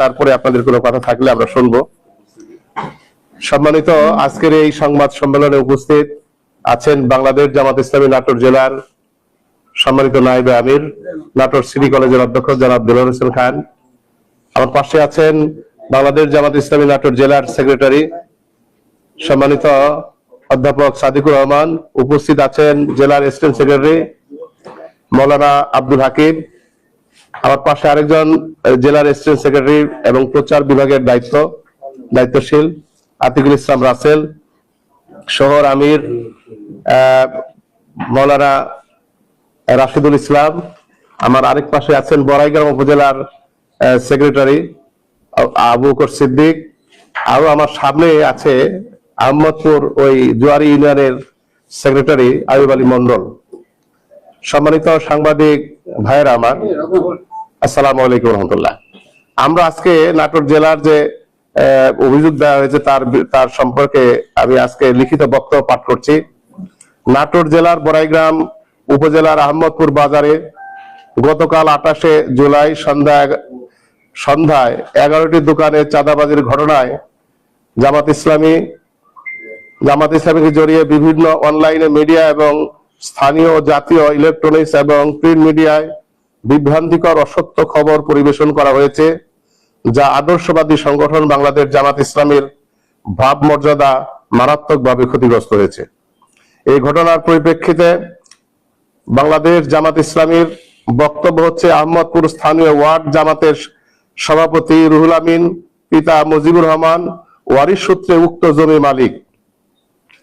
তারপরে আপনাদের কোনো কথা থাকলে আমরা শুনব। সম্মানিত, আজকের এই সংবাদ সম্মেলনে উপস্থিত আছেন বাংলাদেশ জামাত ইসলামী নাটোর জেলার সম্মানিত নাইব আমির, নাটোর সিটি কলেজের অধ্যক্ষ জনাব দিলর হোসেন খান। আমার পাশে আছেন বাংলাদেশ জামাত ইসলামী নাটোর জেলার সেক্রেটারি, সম্মানিত অধ্যাপক সাদিকুর রহমান। উপস্থিত আছেন জেলার অ্যাসিস্ট্যান্ট সেক্রেটারি মৌলানা আব্দুল হাকিম। আমার পাশে আরেকজন জেলার অ্যাসিস্ট্যান্ট সেক্রেটারি এবং প্রচার বিভাগের দায়িত্ব, দায়িত্বশীল আতিকুল ইসলাম রাসেল, শহর আমির মৌলানা রাশিদুল ইসলাম, আমার আরেক পাশে আছেন বড়াইগ্রাম উপজেলার সেক্রেটারি আবু বকর সিদ্দিক আরও আমার সামনে আছে আহমদপুর ওই জুয়ারি ইউনিয়নের সেক্রেটারি আয়ুব আলী মন্ডল সম্মানিত সাংবাদিক ভাইয়েরা আমার, আসসালাম আলাইকুম রহমতুল্লাহ। আমরা আজকে নাটোর জেলার যে অভিযোগ দেওয়া হয়েছে তার তার সম্পর্কে আমি আজকে লিখিত বক্তব্য পাঠ করছি। নাটোর জেলার বড়াইগ্রাম উপজেলার আহমদপুর বাজারে গতকাল আঠাশে জুলাই সন্ধ্যা সন্ধ্যায় এগারোটি দোকানে চাঁদাবাজির ঘটনায় জামাত ইসলামী, জামাত ইসলামীকে জড়িয়ে বিভিন্ন অনলাইনে মিডিয়া এবং স্থানীয় জাতীয় ইলেকট্রনিক্স এবং প্রিন্ট মিডিয়ায় বিভ্রান্তিকর অসত্য খবর পরিবেশন করা হয়েছে, যা আদর্শবাদী সংগঠন বাংলাদেশ জামাত ইসলামের ভাব মর্যাদা মারাত্মকভাবে ক্ষতিগ্রস্ত হয়েছে। এই ঘটনার পরিপ্রেক্ষিতে বাংলাদেশ জামাত ইসলামীর বক্তব্য হচ্ছে আহমদপুর স্থানীয় ওয়ার্ড জামাতের সভাপতি রুহুল আমিন, পিতা মুজিবুর রহমান, ওয়ারিশ সূত্রে উক্ত জমি মালিক।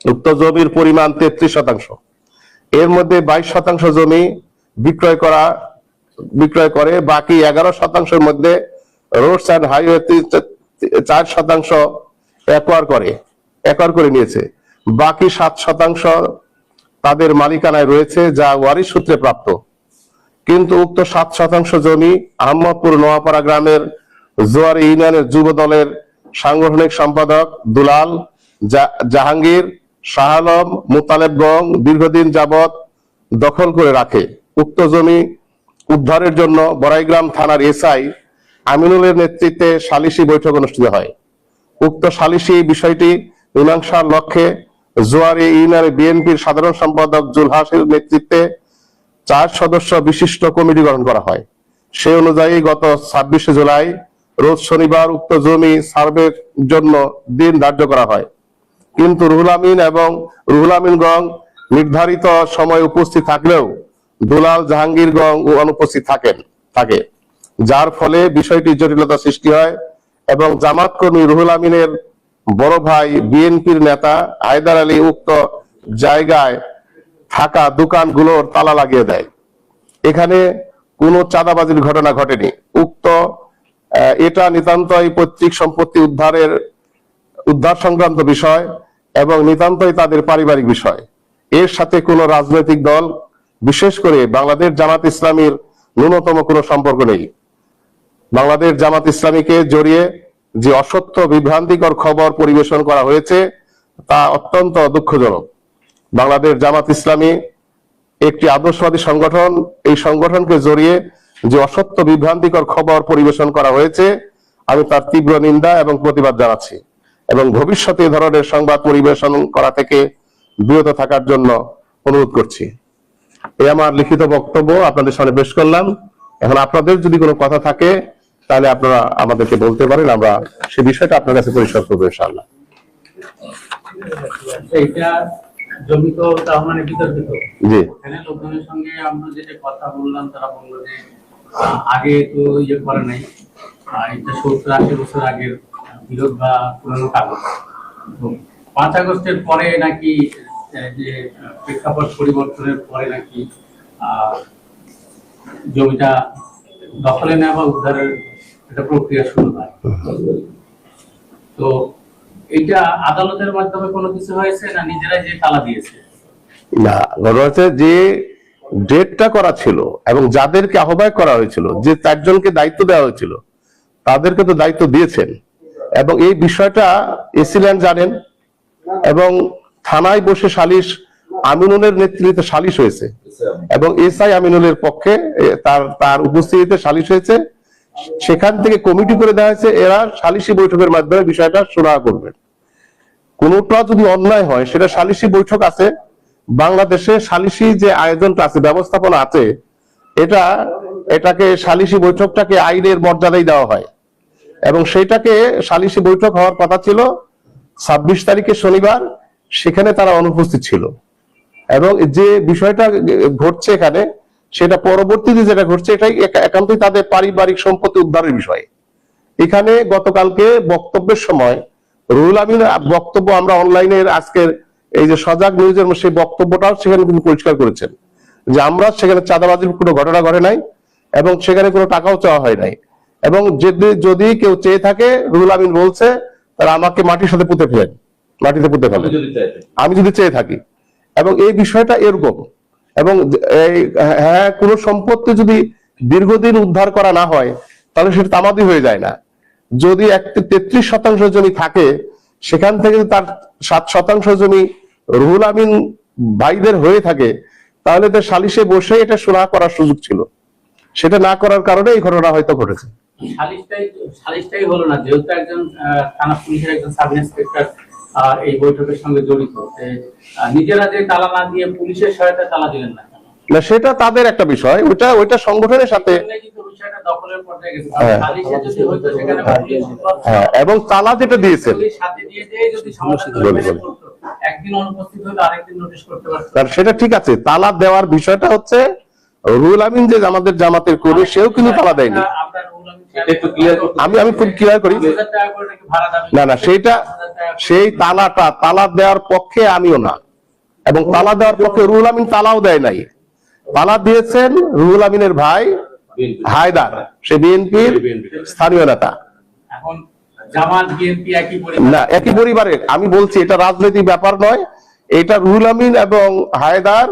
উক্ত জমির পরিমাণ তেত্রিশ শতাংশ। এর মধ্যে বাইশ শতাংশ জমি বিক্রয় করা, বিক্রয় করে, বাকি এগারো শতাংশের মধ্যে রোডস অ্যান্ড হাইওয়ে চার শতাংশ একোয়ার করে একর করে নিয়েছে। বাকি সাত শতাংশ তাদের মালিকানায় রয়েছে, যা ওয়ারিশ সূত্রে প্রাপ্ত। কিন্তু উক্ত সাত শতাংশ জমি আহমদপুর নোয়াপাড়া গ্রামের জোয়ার ইউনিয়নের যুব দলের সাংগঠনিক সম্পাদক দুলাল জাহাঙ্গীর শাহ আলম মুতালেবগং দীর্ঘদিন যাবৎ দখল করে রাখে। উক্ত জমি উদ্ধারের জন্য বড়াইগ্রাম থানার এসআই আমিনুলের নেতৃত্বে সালিসি বৈঠক অনুষ্ঠিত হয়। উক্ত সালিসি বিষয়টি মীমাংসার লক্ষ্যে জোয়ারি ইউনিয়নের বিএনপির সাধারণ সম্পাদক জুলহাসের নেতৃত্বে চার সদস্য বিশিষ্ট কমিটি গঠন করা হয়। সে অনুযায়ী গত ছাব্বিশে জুলাই, রোজ শনিবার উক্ত জমি সার্ভের জন্য দিন ধার্য করা হয়। কিন্তু রুহুল আমিন এবং রুহুল আমিন গং নির্ধারিত সময় উপস্থিত থাকলেও দুলাল জাহাঙ্গীর গং অনুপস্থিত থাকেন, থাকে। যার ফলে বিষয়টি জটিলতা সৃষ্টি হয় এবং জামাত কর্মী রুহুল আমিনের বড় ভাই বিএনপির নেতা হায়দার আলী উক্ত জায়গায় থাকা দোকানগুলোর তালা লাগিয়ে দেয়। এখানে কোনো চাঁদাবাজির ঘটনা ঘটেনি। উক্ত এটা নিতান্তই পৈতৃক সম্পত্তি উদ্ধারের, উদ্ধার সংক্রান্ত বিষয়। এবং নিতান্তই তাদের পারিবারিক বিষয়। এর সাথে কোনো রাজনৈতিক দল, বিশেষ করে বাংলাদেশ জামাত ইসলামীর ন্যূনতম কোনো সম্পর্ক নেই। বাংলাদেশ জামাত ইসলামীকে জড়িয়ে যে অসত্য, বিভ্রান্তিকর খবর পরিবেশন করা হয়েছে, তা অত্যন্ত দুঃখজনক। বাংলাদেশ জামাত ইসলামী একটি আদর্শবাদী সংগঠন, এই সংগঠনকে জড়িয়ে যে অসত্য, বিভ্রান্তিকর খবর পরিবেশন করা হয়েছে, আমি তার তীব্র নিন্দা এবং প্রতিবাদ জানাচ্ছি। এবং ভবিষ্যতে এ ধরনের সংবাদ পরিবেশন করা থেকে বিরত থাকার জন্য অনুরোধ করছি। এই আমার লিখিত বক্তব্য আপনাদের সামনে পেশ করলাম। এখন আপনাদের যদি কোনো কথা থাকে তাহলে আপনারা আমাদেরকে বলতে পারেন আমরা সে বিষয়টা আপনার কাছে পরিষ্কার করব ইনশাআল্লাহ। এইটা জমি তো তার মানে বিতর্কিত জি। এখানে লোকজনের সঙ্গে আমরা যেটা কথা বললাম তারা বলল যে আগে তো ইয়ে করে নাই। এটা সত্তর আশি বছর আগের বিরোধ বা পুরনো তো পাঁচ আগস্টের পরে নাকি যে প্রেক্ষাপট পরিবর্তনের পরে নাকি জমিটা দখলে নেওয়া বা উদ্ধারের একটা প্রক্রিয়া শুরু হয়। তো এটা আদালতের মাধ্যমে কোনো কিছু হয়েছে না নিজেরাই যে তালা দিয়েছে? না ঘটনা হচ্ছে যে ডেটটা করা ছিল এবং যাদেরকে আহ্বায়ক করা হয়েছিল, যে চারজনকে দায়িত্ব দেওয়া হয়েছিল, তাদেরকে তো দায়িত্ব দিয়েছেন। এবং এই বিষয়টা এসিল্যান্ড জানেন এবং থানায় বসে সালিশ আমিনুলের নেতৃত্বে সালিশ হয়েছে এবং এসআই আমিনুলের পক্ষে তার তার উপস্থিতিতে সালিশ হয়েছে। সেখান থেকে কমিটি করে দেওয়া হয়েছে, এরা সালিসি বৈঠকের মাধ্যমে বিষয়টা শোনা করবেন। কোনটা যদি অন্যায় হয়, সেটা সালিসি বৈঠক আছে। বাংলাদেশে সালিসি যে আয়োজনটা আছে, ব্যবস্থাপনা আছে, এটা, এটাকে সালিসি বৈঠকটাকে আইনের মর্যাদাই দেওয়া হয়। এবং সেইটাকে সালিসি বৈঠক হওয়ার কথা ছিল। ছাব্বিশ তারিখে শনিবার সেখানে তারা অনুপস্থিত ছিল। এবং যে বিষয়টা ঘটছে এখানে, সেটা পরবর্তীতে যেটা ঘটছে, এটাই একা- একান্তই তাদের পারিবারিক সম্পত্তি উদ্ধারের বিষয়। এখানে গতকালকে বক্তব্যের সময় রুহুল আমিন বক্তব্য আমরা অনলাইনে আজকের এই যে সজাগ নিউজের সেই বক্তব্যটাও সেখানে তিনি পরিষ্কার করেছেন। যে আমরা সেখানে চাঁদাবাজির কোনো ঘটনা ঘটে নাই এবং সেখানে কোনো টাকাও চাওয়া হয় নাই। এবং যদি যদি কেউ চেয়ে থাকে রুহুল আমিন বলছে তারা আমাকে মাটির সাথে পুঁতে ফেলেন মাটিতে পুঁতে ফেলেন। আমি যদি চেয়ে থাকি। এবং এই বিষয়টা এরকম। এবং হ্যাঁ কোনো সম্পত্তি যদি দীর্ঘদিন উদ্ধার করা না হয় তাহলে সেটা তামাদি হয়ে যায় না। যদি একটি তেত্রিশ শতাংশ জমি থাকে সেখান থেকে তার সাত শতাংশ জমি রুহুল আমিন ভাইদের হয়ে থাকে তাহলে তো সালিশে বসে এটা সুরাহা করার সুযোগ ছিল। সেটা না করার কারণে এই ঘটনা হয়তো ঘটেছে। সালিশটাই সালিশটাই হলো না যেহেতু একজন থানা পুলিশের একজন সাব ইন্সপেক্টর এই বৈঠকের সঙ্গে জড়িত নিজেরা যে তালা না দিয়ে পুলিশের সহায়তা তালা দিলেন না না সেটা তাদের একটা বিষয় ওইটা ওইটা সংগঠনের সাথে হ্যাঁ। পুলিশ হ্যাঁ এবং তালা যেটা দিয়েছেন পুলিশ সাথে দিয়ে দিয়ে যদি সমাধান করে বলুন, বলুন। করতো, একদিন অনুপস্থিত হলে আরেকদিন নোটিশ করতে পারতো। কারণ সেটা ঠিক আছে তালা দেওয়ার বিষয়টা হচ্ছে রুহুল আমিন যে আমাদের জামাতের কর্মী সেও কিন্তু তালা দেয়নি। আমি আমি খুব ক্লিয়ার করি 20,000 টাকা করে নাকি ভাড়া দাবি না না সেইটা 10,000 টাকা করে- সেই তালাটা তালা দেওয়ার পক্ষে আমিও না। এবং তালা দেওয়ার পক্ষে রুহুল আমিন তালাও দেয় নাই। তালা দিয়েছেন রুহুল আমিনের ভাই হায়দার। সে বিএনপির স্থানীয় নেতা। না একই পরিবারে আমি বলছি এটা রাজনৈতিক ব্যাপার নয়। এটা রুহুল আমিন এবং হায়দার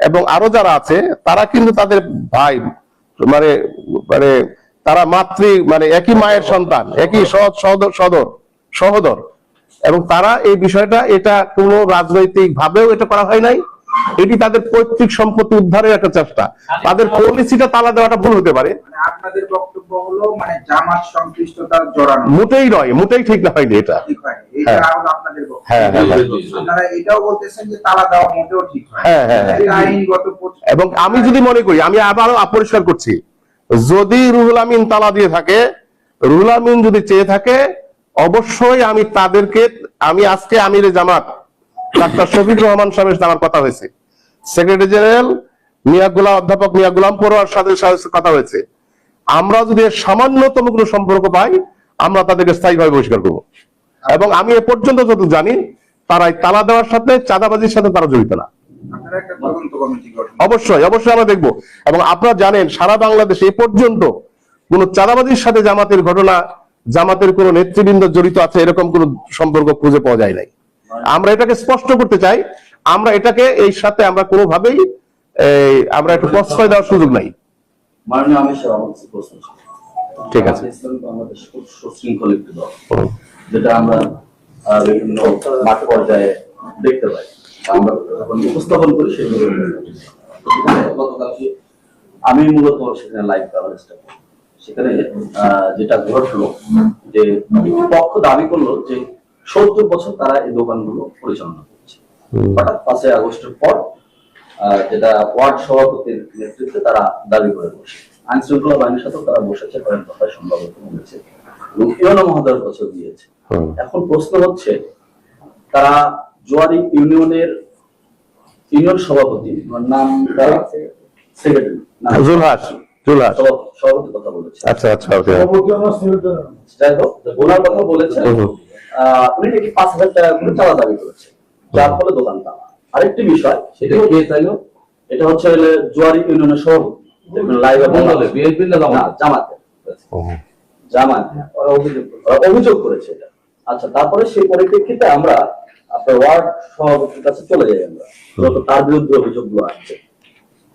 এবং আরও যারা আছে তারা কিন্তু তাদের ভাই মানে মানে তারা মাতৃ মানে একই মায়ের সন্তান একই সহদর সদর সহদর। এবং তারা এই বিষয়টা এটা কোনো রাজনৈতিক ভাবেও এটা করা হয় নাই। এটি তাদের পৈতৃক সম্পত্তি উদ্ধারের একটা চেষ্টা। তাদের পলিসিটা তালা দেওয়াটা ভুল হতে পারে। মানে আপনাদের বক্তব্য হলো মানে জামাত সংশ্লিষ্টতা জড়ানো। মোটেই নয় মোটেই ঠিক না হয়নি এটা। এবং আমি যদি মনে করি আমি আবারও অপরিষ্কার করছি যদি রুহুল আমিন তালা দিয়ে থাকে, রুহুল আমিন যদি চেয়ে থাকে, অবশ্যই আমি তাদেরকে, আমি আজকে আমির জামাত, ডাক্তার শফিক রহমান সাহেবের আমার কথা হয়েছে। সেক্রেটারি জেনারেল মিয়া গোলাম, অধ্যাপক মিয়া গোলাম পড়ুয়ার সাথে সাথে কথা হয়েছে। আমরা যদি সামান্যতম কোনো সম্পর্ক পাই, আমরা তাদেরকে স্থায়ীভাবে বহিষ্কার করব। এবং আমি এ পর্যন্ত যত জানি, তারাই তালা দেওয়ার সাথে, চাঁদাবাজির সাথে তারা জড়িত না। আপনারা একটা তদন্ত কমিটি গঠন অবশ্যই অবশ্যই আমরা দেখব। এবং আপনারা জানেন সারা বাংলাদেশে এ পর্যন্ত কোন চাঁদাবাজির সাথে জামাতের ঘটনা জামাতের কোন নেতৃবৃন্দ জড়িত আছে এরকম কোন সম্পর্ক খুঁজে পাওয়া যায় নাই। আমরা এটাকে স্পষ্ট করতে চাই আমরা এটাকে এই সাথে আমরা কোনোভাবেই আমরা একটু প্রশ্রয় দেওয়ার সুযোগ নাই। ঠিক আছে। যেটা আমরা বিভিন্ন মাঠ পর্যায়ে দেখতে পাই। আমরা উপস্থাপন করি সেগুলো আমি মূলত সেখানে লাইভ কভারেজটা করি। সেখানে যেটা ঘটলো যে পক্ষ দাবি করল যে সত্তর বছর তারা এই দোকানগুলো পরিচালনা করছে। হঠাৎ পাঁচই আগস্টের পর যেটা ওয়ার্ড সভাপতির নেতৃত্বে তারা দাবি করে বসে। আইন শৃঙ্খলা বাহিনীর সাথেও তারা বসেছে কয়েক দফায় সম্ভবত বলেছে। এবং মহোদয়ের কাছেও দিয়েছে এখন প্রশ্ন হচ্ছে তারা জোয়ারি ইউনিয়নের ইউনিয়ন সভাপতি নাম সেক্রেটারি জুলহাস জুলহাস সভাপতি কথা বলেছে আচ্ছা আচ্ছা ওকে। যাই হোক ওনার কথা বলেছে উনি নাকি পাঁচ হাজার টাকা করে চাঁদা দাবি করেছে যার ফলে দোকান তালা আরেকটি বিষয় সেটা কে চাইলো এটা হচ্ছে জোয়ারি ইউনিয়নের সভাপতি লাইভ বিএনপি না জামাতে? জামাত। ওরা অভিযোগ অভিযোগ করেছে এটা। আচ্ছা তারপরে সেই পরিপ্রেক্ষিতে আমরা আপনার ওয়ার্ড সভাপতির কাছে চলে যাই আমরা। তার বিরুদ্ধে অভিযোগগুলো আসছে।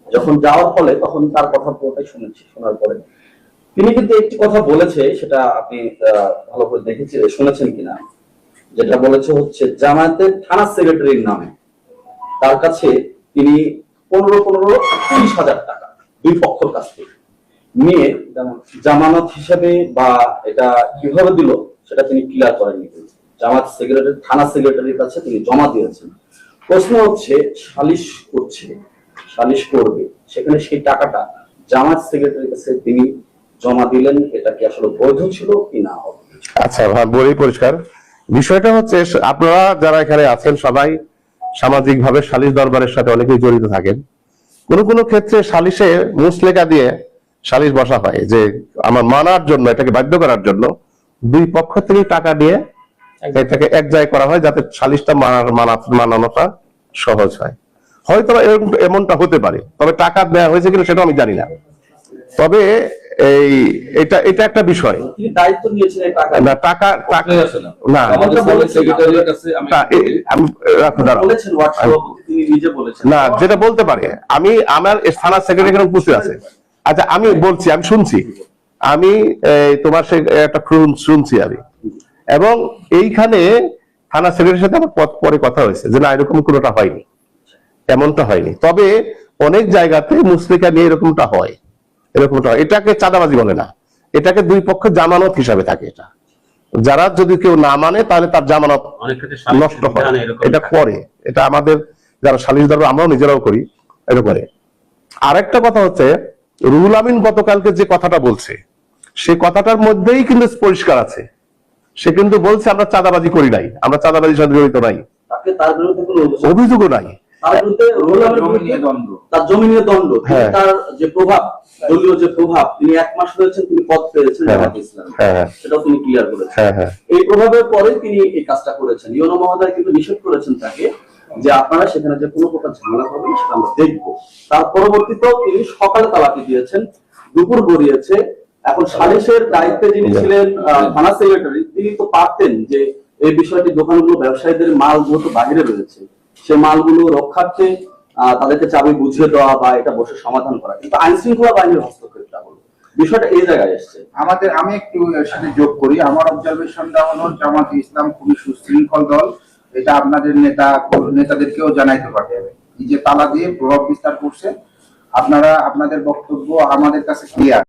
যখন যাওয়ার ফলে তখন তার কথা পুরোটাই শুনেছি শোনার পরে। তিনি কিন্তু একটি কথা বলেছে সেটা আপনি ভালো করে দেখেছি শুনেছেন কিনা। যেটা বলেছে হচ্ছে জামায়াতের থানা সেক্রেটারির নামে তার কাছে তিনি পনেরো পনেরো ত্রিশ হাজার টাকা দুই পক্ষের কাছ থেকে নিয়ে জামানত হিসেবে বা এটা কীভাবে দিল সেটা তিনি ক্লিয়ার করেননি কিন্তু। জামাত সেক্রেটারি, থানা সেক্রেটারির কাছে তিনি জমা দিয়েছেন। প্রশ্ন হচ্ছে, সালিশ করছে, সালিশ করবে, সেখানে সেই টাকাটা জামাত সেক্রেটারির কাছে তিনি জমা দিলেন, এটা কি আসলে বৈধ ছিল কি না আচ্ছা পরিষ্কার। বিষয়টা হচ্ছে, আপনারা যারা এখানে আছেন সবাই সামাজিক ভাবে সালিশ দরবারের সাথে অনেকেই জড়িত থাকেন। কোন কোন ক্ষেত্রে সালিশে মুসলেখা দিয়ে সালিশ বসা হয়, যে আমার মানার জন্য, এটাকে বাধ্য করার জন্য দুই পক্ষ থেকে টাকা দিয়ে এটাকে এক জায়গায় করা হয় যাতে সালিশটা মানার মানা- মানানোটা সহজ হয়। হয়তো এরকম এমনটা হতে পারে তবে টাকা দেওয়া হয়েছে কিনা সেটা আমি জানি না। তবে এই এটা এটা একটা বিষয়। দায়িত্ব নিয়েছেন না টাকা টাকা না। আমাদের সেক্রেটারির কাছে আমি না, যেটা বলতে পারে আমি আমার থানা সেক্রেটারি এখানে উপস্থিত আছে। আচ্ছা আমি বলছি আমি শুনছি। আমি তোমার সে একটা শুনছি আমি। এবং এইখানে থানা সেক্রেটারির সাথে আমার পরে কথা হয়েছে যে না এরকম কোনোটা হয়নি। এমনটা হয়নি। তবে অনেক জায়গাতে মুসলিকা নিয়ে এরকমটা হয়। এরকমটা হয়। এটাকে চাঁদাবাজি বলে না। এটাকে দুই পক্ষ জামানত হিসাবে থাকে এটা। যারা যদি কেউ না মানে তাহলে তার জামানত অনেক ক্ষেত্রে সালিশ নষ্ট হয়। এটা। করে। এটা আমাদের যারা সালিশ দরবার আমরাও নিজেরাও করি। এটা করে। আরেকটা কথা হচ্ছে রুহুল আমিন গতকালকে যে কথাটা বলছে সে কথাটার মধ্যেই কিন্তু পরিষ্কার আছে। সে কিন্তু বলছে আমরা চাঁদাবাজি করি নাই। আমরা চাঁদাবাজির সাথে জড়িত নাই। তাকে তার বিরুদ্ধে কোনো অভিযোগ অভিযোগও নাই। তার বিরুদ্ধে জমি নিয়ে দ্বন্দ্ব। তার জমি নিয়ে দ্বন্দ্ব। তিনি। তার যে প্রভাব দলীয় যে প্রভাব তিনি এক মাস রয়েছেন তিনি পদ পেয়েছেন। জামাত ইসলাম। সেটাও তিনি ক্লিয়ার করেছেন। হ্যাঁ হ্যাঁ। এই প্রভাবের পরে তিনি এই কাজটা করেছেন। ইউনো মহোদয় কিন্তু নিষেধ করেছেন তাকে যে আপনারা সেখানে যে কোনো প্রকার ঝামেলা করবেন সেটা আমরা দেখব। তার পরবর্তীতেও তিনি সকালে তালাকি দিয়েছেন দুপুর গড়িয়েছে এখন সালিশের দায়িত্বে যিনি ছিলেন থানা সেক্রেটারি তিনি তো পারতেন যে এই বিষয়টি দোকানগুলো ব্যবসায়ীদের মাল যেহেতু বাইরে রয়েছে। সে মালগুলো রক্ষার্থে আহ, তাদেরকে চাবি বুঝিয়ে দেওয়া বা এটা বসে সমাধান করা। কিন্তু আইন শৃঙ্খলা বাহিনীর হস্তক্ষেপটা হলো বিষয়টা এই জায়গায় এসছে। আমাদের আমি একটু এর সাথে যোগ করি। আমার অবজারভেশনটা হলো জামাত ইসলাম খুবই সুশৃঙ্খল দল। এটা আপনাদের নেতা নেতাদেরকেও জানাইতে পারবে। এই যে তালা দিয়ে প্রভাব বিস্তার করছে আপনারা আপনাদের বক্তব্য আমাদের কাছে ক্লিয়ার